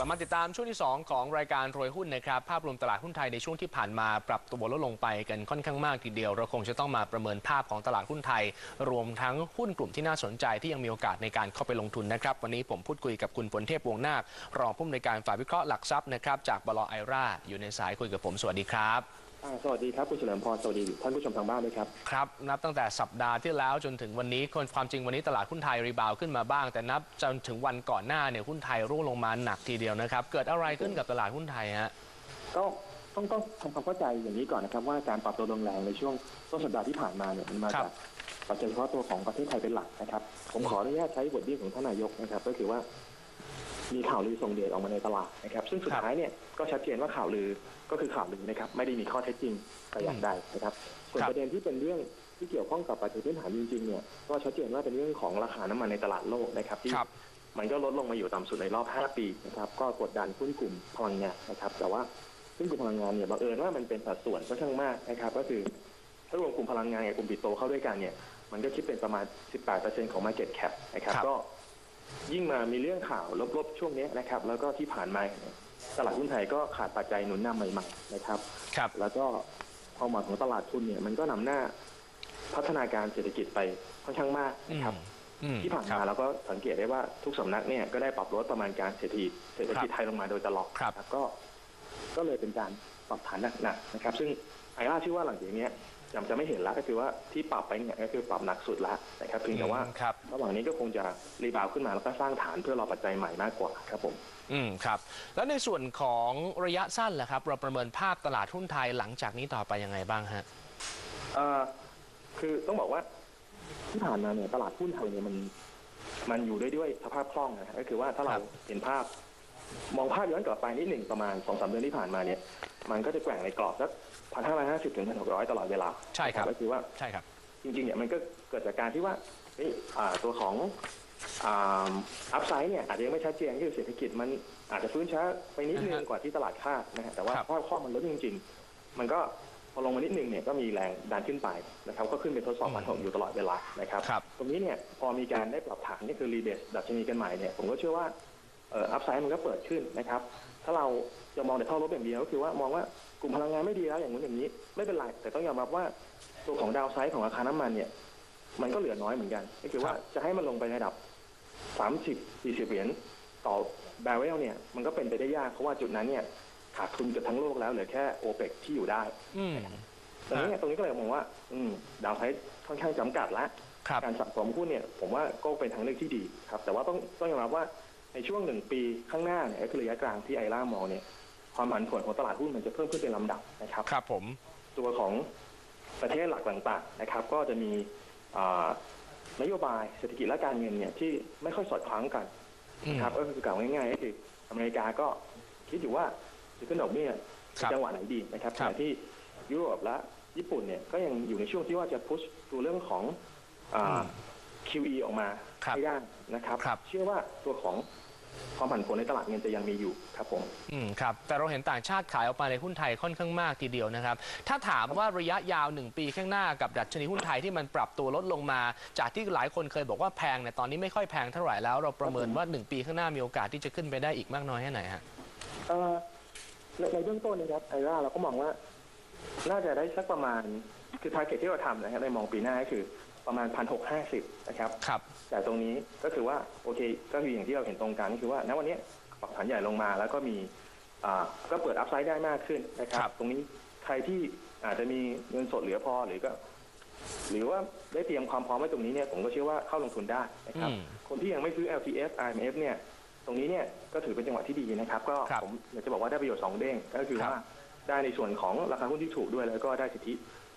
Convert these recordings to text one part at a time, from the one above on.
กลับมาติดตามช่วงที่ 2 ของรายการรวยหุ้นนะครับ ภาพรวมตลาดหุ้นไทยในช่วงที่ผ่านมาปรับตัวลดลงไปกันค่อนข้างมากทีเดียว เราคงจะต้องมาประเมินภาพของตลาดหุ้นไทย รวมทั้งหุ้นกลุ่มที่น่าสนใจที่ยังมีโอกาสในการเข้าไปลงทุนนะครับ วันนี้ผมพูดคุยกับคุณผลเทพวงนาครองผู้อำนวยการฝ่ายวิเคราะห์หลักทรัพย์นะครับจากบลไอราอยู่ในสายคุยกับผมสวัสดีครับ อ่าสวัสดีครับคุณเฉลิมพรสวัสดีท่านผู้ชมทางบ้านด้วยครับ ครับ นับตั้งแต่สัปดาห์ที่แล้วจนถึงวันนี้คนความจริงวันนี้ตลาดหุ้นไทยรีบาวด์ขึ้นมาบ้าง แต่นับจนถึงวันก่อนหน้าเนี่ยหุ้นไทยร่วงลงมาหนักทีเดียวนะครับ เกิดอะไรขึ้นกับตลาดหุ้นไทยฮะก็ต้องต้องทำความเข้าใจอย่างนี้ก่อนนะครับ ว่าการปรับตัวลงแรงในช่วงต้นสัปดาห์ที่ผ่านมาเนี่ยมันมาครัจากบปัจจัยเฉพาะตัวของประเทศไทยเป็นหลักนะครับ ผมขออนุญาตใช้บทเรียนของท่านนายกนะครับ ก็คือว่า มีข่าวลือส่งเดชออกมาในตลาดนะครับ ซึ่งสุดท้ายเนี่ยก็ชัดเจนว่าข่าวลือก็คือข่าวลือนะครับ ไม่ได้มีข้อเท็จจริงแต่อย่างใดนะครับ ส่วนครับประเด็นที่เป็นเรื่องที่เกี่ยวข้องกับปัจจัยพื้นฐานจริงๆเนี่ยก็ชัดเจนว่าเป็นเรื่องของราคาน้ำมันในตลาดโลกนะครับที่ครับมันก็ลดลงมาอยู่ต่ำสุดในรอบ 5 ปีนะครับก็กดดันหุ้นกลุ่มพลังงานนะครับ แต่ว่าหุ้นกลุ่มพลังงานเนี่ยบังเอิญว่ามันเป็นสัดส่วนค่อนข้างมากนะครับ ก็คือถ้ารวมกลุ่มพลังงานกับกลุ่มปิโตรเข้าด้วยกันเนี่ยมันก็คิดเป็นประมาณ 18%ของ Market Cap นะครับครับก็ ยิ่งมามีเรื่องข่าวลบๆช่วงนี้นะครับ แล้วก็ที่ผ่านมาเนี่ยตลาดหุ้นไทยก็ขาดปัจจัยหนุนนำใหม่ๆนะครับครับ แล้วก็ความหวังของตลาดทุนเนี่ยมันก็นำหน้าพัฒนาการเศรษฐกิจไปค่อนข้างมากนะครับอืมที่ผ่านครัมาบเราก็สังเกตได้ว่าทุกสำนักเนี่ยก็ได้ปรับลดประมาณการเศรษฐกิจเศรษฐกิจไทยลงมาโดยตลอดครับนะก็ ก็เลยเป็นการปรับฐานหนักๆนะครับ ซึ่งไอร่าชื่อว่าหลังจากเนี้ย จะจะไม่เห็นละก็คือว่าที่ปรับไปเนี่ยก็คือปรับหนักสุดละนะครับเพียงแต่ว่าอืมครับ ระหว่างนี้ก็คงจะรีบาวด์ขึ้นมาแล้วก็สร้างฐานเพื่อรอปัจจัยใหม่มากกว่าครับผมอืมครับ แล้วในส่วนของระยะสั้นล่ะครับ เราประเมินภาพตลาดหุ้นไทยหลังจากนี้ต่อไปยังไงบ้างฮะเอ่อคือต้องบอกว่าที่ผ่านมาเนี่ยตลาดหุ้นไทยเนี่ยมันมันอยู่ได้ด้วยสภาพคล่องนะฮะก็คือว่าถ้าเราครับเห็นภาพ มองภาพย้อนกลับไปนิดหนึ่งประมาณสองสามเดือนที่ผ่านมาเนี่ย มันก็จะแกว่งในกรอบสัก พันห้าร้อยห้าสิบถึงพันหกร้อยตลอดเวลาใช่ครับ ก็คือว่าใช่ครับ จริงๆเนี่ยมันก็เกิดจากการที่ว่าเฮ้ยอ่าตัวของอัพไซด์เนี่ยอาจจะยังไม่ชัดเจนคือเศรษฐกิจมันอาจจะฟื้นช้าไปนิดนึงอ่าฮะกว่าที่ตลาดคาดนะฮะแต่ว่าครับภาพคล่องมันลดจริง ๆ มันก็พอลงมานิดนึงเนี่ยก็มีแรงดันขึ้นไปนะครับก็ขึ้นไปทดสอบพันหกอยู่ตลอดเวลานะครับครับตรงนี้เนี่ยพอมีการได้ปรับฐานนี่คือรีเบสดัชนีกันใหม่เนี่ยผมก็เชื่อว่าเอ่ออัพไซด์มันก็เปิดขึ้นนะครับ ถ้าเราจะมองแต่เท่าลบอย่างเดียวก็คือว่ามองว่ากลุ่มพลังงานไม่ดีแล้วอย่างนู้นอย่างนี้ ไม่เป็นไรแต่ต้องยอมรับว่าตัวของดาวไซด์ของราคาน้ำมันเนี่ย มันก็เหลือน้อยเหมือนกัน ก็คือว่าครับจะให้มันลงไประดับ30 40เหรียญต่อบาร์เรลเนี่ยมันก็เป็นไปได้ยากเพราะว่าจุดนั้นเนี่ยขาดทุนเกับทั้งโลกแล้วเหลือแค่โอเปกที่อยู่ได้อืมตรงนี้เนี่ยตรงนี้ก็เลยมองว่า อืมดาวไซด์ค่อนข้างจำกัดละครับการสะสมหุ้นเนี่ย ผมว่าก็เป็นทางเลือกที่ดีครับ แต่ว่าต้องต้องยอมรับว่า ในช่วงหนึ่งปีข้างหน้าเนี่ยก็คือระยะกลางที่ไอร่ามองเนี่ยความผันผวนของตลาดหุ้นมันจะเพิ่มขึ้นเป็นลำดับนะครับ ครับผม ตัวของประเทศหลักต่างๆนะครับ ก็จะมีอ่านโยบายเศรษฐกิจและการเงินเนี่ยที่ไม่ค่อยสอดคล้องกันอืมนะครับ ก็คือกล่าวง่ายๆก็คืออเมริกาก็คิดอยู่ว่าจะขึ้นดอกเบี้ยครับจังหวะไหนดีนะครับคขรับณะที่ยุโรปและญี่ปุ่นเนี่ยก็ยังอยู่ในช่วงที่ว่าจะพุชตัวเรื่องของอ่า QE ออกมาครับให้ได้นะครับครับ เชื่อว่าตัวของ ความผันผวนในตลาดเงินจะยังมีอยู่ครับผมอืมครับแต่เราเห็นต่างชาติขายออกมาในหุ้นไทยค่อนข้างมากทีเดียวนะครับ ถ้าถามว่าระยะยาว 1 ปีข้างหน้ากับดัชนีหุ้นไทยที่มันปรับตัวลดลงมา จากที่หลายคนเคยบอกว่าแพงเนี่ยตอนนี้ไม่ค่อยแพงเท่าไหร่แล้วเราประเมินว่า 1 ปีข้างหน้ามีโอกาสที่จะขึ้นไปได้อีกมากน้อยแค่ไหนฮะเอ่อในในเบื้องต้นนะครับไอร่าเราก็มองว่า น่าจะได้สักประมาณคือทาร์เก็ตที่เราทำนะครับในมองปีหน้าก็คือ ประมาณพันหกห้าสิบนะครับครับแต่ตรงนี้ก็คือว่าโอเคก็คืออย่างที่เราเห็นตรงกันก็คือว่าณวันนี้ปรับฐานใหญ่ลงมาแล้วก็มีอ่าก็เปิดอัพไซด์ได้มากขึ้นนะครัครับบตรงนี้ใครที่อาจจะมีเงินสดเหลือพอหรือก็ หรือว่าได้เตรียมความพร้อมไว้ตรงนี้เนี่ยผมก็เชื่อว่าเข้าลงทุนได้นะครับอืมคนที่ยังไม่ซื้อ LTF IMF เนี่ย ตรงนี้เนี่ยก็ถือเป็นจังหวะที่ดีนะครับ ก็ครับผมอยากจะบอกว่าได้ประโยชน์สองเด้งก็คือครับว่าได้ในส่วนของราคาหุ้นที่ถูกด้วย แล้วก็ได้สิทธิ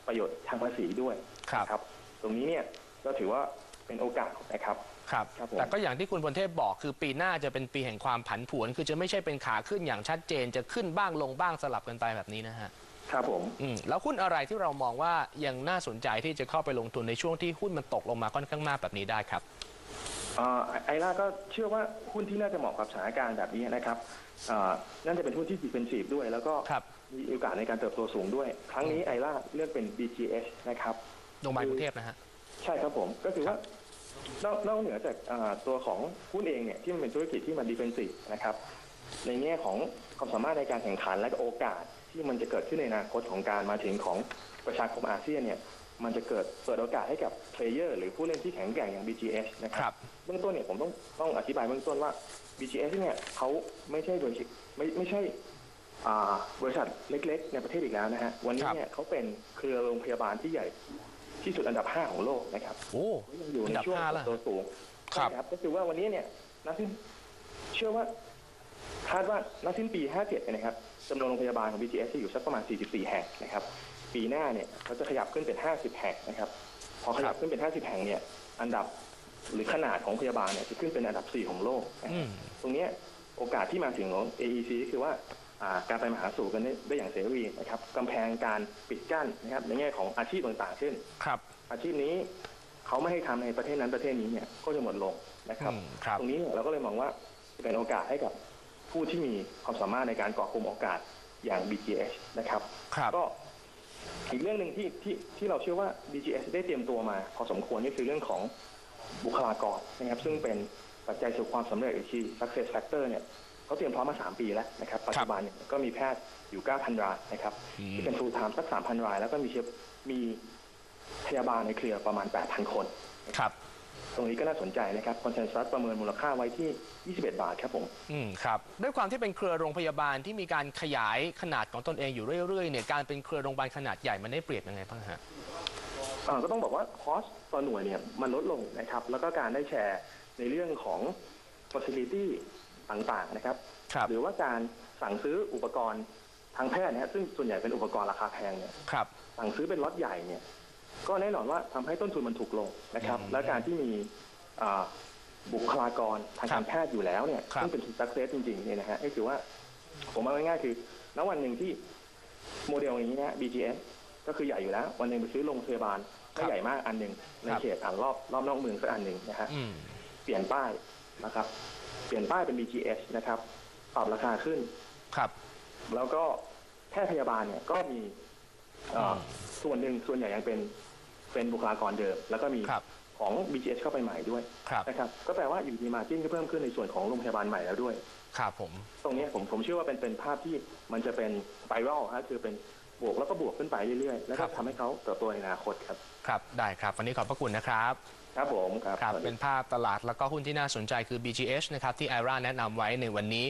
ประโยชน์ทางภาษีด้วยครับนะครับ ตรงนี้เนี่ยก็ถือว่าเป็นโอกาสนะครับ ครับ ครับผม แต่ก็อย่างที่คุณพลเทพบอกคือปีหน้าจะเป็นปีแห่งความผันผวน คือจะไม่ใช่เป็นขาขึ้นอย่างชัดเจน จะขึ้นบ้างลงบ้างสลับกันไปแบบนี้นะฮะครับผม อืมแล้วหุ้นอะไรที่เรามองว่ายังน่าสนใจที่จะเข้าไปลงทุนในช่วงที่หุ้นมันตกลงมาค่อนข้างมากแบบนี้ได้ครับ เอ่อไอร่าก็เชื่อว่าหุ้นที่น่าจะเหมาะกับสถานการณ์แบบนี้นะครับเอ่อน่าจะเป็นหุ้นที่ดีเป็นสีฟด้วย แล้วก็ครับ มีโอกาสในการเติบโตสูงด้วย ครั้งนี้ไอร่าเลือกเป็น BGS นะครับ โรงพยาบาลกรุงเทพนะฮะ ใช่ครับผมก็คือว่านอกนอกเหนือจากอ่าตัวของหุ้นเองเนี่ยที่มันเป็นธุรกิจที่มันดิเฟนซีฟนะครับ ในแง่ของความสามารถในการแข่งขันและก็โอกาสที่มันจะเกิดขึ้นในอนาคตของการมาถึงของประชาคมอาเซียนเนี่ยมันจะเกิดเปิดโอกาสให้กับเพลเยอร์หรือผู้เล่นที่แข็งแกร่งอย่าง BGS นะคครัรับ บ เบื้องต้นเนี่ยผมต้องต้องอธิบายเบื้องต้นว่า BGS เนี่ยเขาไม่ใช่บริษัทไม่ไม่ใช่อ่าบริษัทเล็ก ๆ ในประเทศอีกแล้วนะฮะวันนี้ครับ เนี่ยเขาเป็นเครือโรงพยาบาลที่ใหญ่ ที่สุดอันดับ 5 ของโลกนะครับโอ้ยังอยู่อัในนดับช่วงห้าแล้วเติบโตสูงครับใช่ก็คือว่าวันนี้เนี่ยนักสิ้นเชื่อว่าคาดว่านักสิ้นปี 57เนี่ยนะครับจำนวนโรงพยาบาลของ BGS จะอยู่สักประมาณ 44 แห่งนะครับ ปีหน้าเนี่ยเขาจะขยับขึ้นเป็น 50 แห่งนะครับ พอขยับขึ้นเป็น 50 แห่งเนี่ย อันดับหรือขนาดของพยาบาลเนี่ยจะขึ้นเป็นอันดับ 4 ของโลกนะคอืรับมตรงเนี้ยโอกาสที่มาถึงของ AEC ก็คือว่าอ่า การไปมาหาสู่กันได้ได้อย่างเสรีนะครับกำแพงการปิดกั้นนะครับในแง่ของอาชีพต่างๆเช่นครับ อาชีพนี้เขาไม่ให้ทำในประเทศนั้นประเทศนี้เนี่ยก็จะหมดลงนะครับอืมครับตรงนี้เนี่ยเราก็เลยมองว่าจะเป็นโอกาสให้กับผู้ที่มีความสามารถในการก่อกลุ่มโอกาสอย่าง BGS นะครับครับก็อีกเรื่องหนึ่งที่ที่ที่เราเชื่อว่า BGS ได้เตรียมตัวมา พอสมควรนี่คือเรื่องของบุคลากรนะครับ ซึ่งเป็นปัจจัยสู่ความสำเร็จหรือ key success factor เนี่ย เขาเตรียมพร้อมมา 3 ปีแล้วนะครับปัจจุบันเนี่ยก็มีแพทย์อยู่ 9,000 รายนะครับอืมที่เป็น full time สัก 3,000 ราย แล้วก็มีเชฟมีพยาบาลในเครือประมาณ 8,000 คนครับตรงนี้ก็น่าสนใจนะครับคอนเซน s ัสประเมินมูลค่าไว้ที่ 21 บาทครับผม อืมครับ ด้วยความที่เป็นเครือโรงพยาบาลที่มีการขยายขนาดของตนเองอยู่เรื่อยๆเนี่ยการเป็นเครือโรงพยาบาลขนาดใหญ่มันได้เปรียบยังไงบ้างฮะเอ่อก็ต้องบอกว่าคอสต่อหน่วยเนี่ยมันลดลงนะครับ แล้วก็การได้แชร์ในเรื่องของ facility ต่างๆนะครับ ครับ หรือว่าการสั่งซื้ออุปกรณ์ทางแพทย์นะฮะซึ่งส่วนใหญ่เป็นอุปกรณ์ราคาแพงเนี่ย ครับ สั่งซื้อเป็นล็อตใหญ่เนี่ย ก็แน่นอนว่าทำให้ต้นทุนมันถูกลงนะครับอืมและการที่มีอ่าบุคลากรทางครักาบรแพทย์อยู่แล้วเนี่ยครับ ซึ่งเป็น key success จริงๆเนี่ยนะฮะก็คือว่า ผมเอาง่ายๆคือณวันหนึ่งที่โมเดลอย่างนี้นะ BGS ก็คือใหญ่อยู่แล้ว วันหนึ่งไปซื้อโรงพยาบาลไม่ใหญ่มากอันหนึ่งในเขตอ่านรอบรอบนอกเมืองสักอันหนึ่งนะฮะ อืม เปลี่ยนป้ายนะครับเปลี่ยนป้ายเป็น BGS นะครับปรับราคาขึ้น ครับ แล้วก็แพทย์พยาบาลเนี่ยก็มีเอ่ออมส่วนหนึ่งส่วนใหญ่ยังเป็นเป็นบุคลากรเดิม แล้วก็มีครับ ของ BGS เข้าไปใหม่ด้วยครับนะครับ ก็แปลว่าอยู่ดีมาจิ้นก็เพิ่มขึ้นในส่วนของโรงพยาบาลใหม่แล้วด้วย ครับผม ตรงเนี้ยผมผมเชื่อว่าเป็นเป็นภาพที่มันจะเป็นไบรัลฮะคือเป็น บวกแล้วก็บวกขึ้นไปเรื่อยๆ แล้วครัก็บทำให้เขาเติบโตในอนาคตครับ ครับ ได้ครับ วันนี้ขอบพระคุณนะครับ ครับผมครับ ครับสวัสดีเป็นภาพตลาดแล้วก็หุ้นที่น่าสนใจคือ BGH นะครับที่ IRA แนะนำไว้ในวันนี้